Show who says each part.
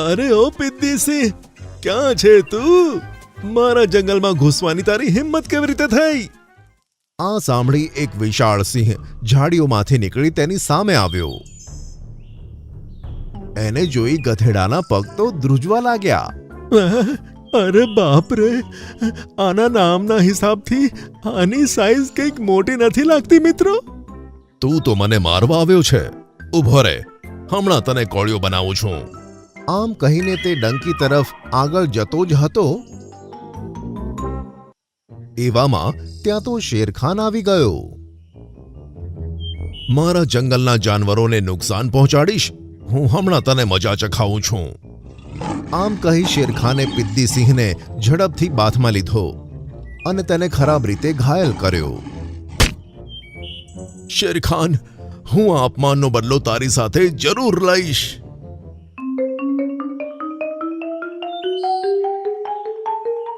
Speaker 1: અરે ઓ પિદ્દીસિંહ ક્યાં છે તું? મારા જંગલમાં ઘૂસવાની તારી હિંમત કેવી રીતે થઈ? આ સાંભળી એક વિશાળ સિંહ ઝાડીઓમાંથી નીકળી તેની સામે આવ્યો. એને જોઈ ગધેડાના પગ તો ધ્રુજવા લાગ્યા. અરે બાપ રે આના નામના હિસાબથી આની સાઈઝ કંઈક મોટી નથી લાગતી મિત્રો. તું તો મને મારવા આવ્યો છે. ઊભો રે હમણાં તને કોળિયો બનાવું છું. આમ કહીને તે ડંકી તરફ આગળ જતો જ હતો. એવામાં ત્યાં તો શેરખાન આવી ગયો. મારા જંગલના જાનવરોને નુકસાન પહોંચાડીશ. હું હમણાં તને મજા ચખાવું છું. આમ કહી શેરખાને પિદ્દી સિંહને ઝડપથી બાથમાં લીધો અને તેને ખરાબ રીતે ઘાયલ કર્યો. શેરખાન, હું આ અપમાનનો બદલો તારી સાથે જરૂર લઈશ.